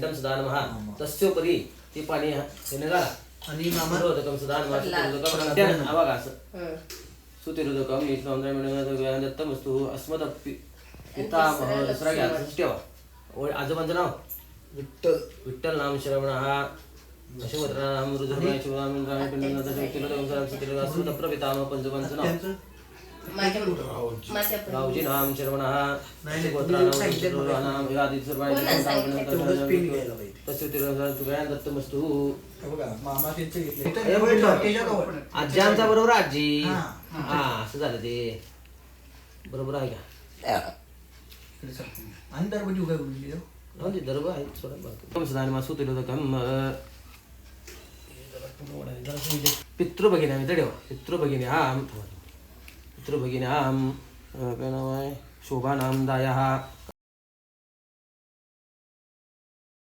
एकदम तस्योपरी ते पाणी हे आणि हा. सुतिरोधकम इथं दत्तमस्तू पितामह दुसरा घ्या ठेवा ओळ- आजोबांचं नाव? विठ्ठल. विठ्ठल नाम श्रवण हा अशोभद्रा नाम रुद्रनाम शिवराम सुतिरोधकम सुतप्रपितामह पंचोबांचं नाव। माझ्या नाम श्रवण हा दत्तमस्तू हे हे. आजी आमचा बरोबर आजी. हा. हा असं झालं ते. बरोबर आहे का. आणि उभ्या दिलं. हो. आहे सोडा बाकी मासू तिरोधकम पितृभगिनी आम्ही ठेवा. पितृभगिनी आम पितृभगिनी आम काय नाव मातृभगिन्यां शोभानाम्दायः।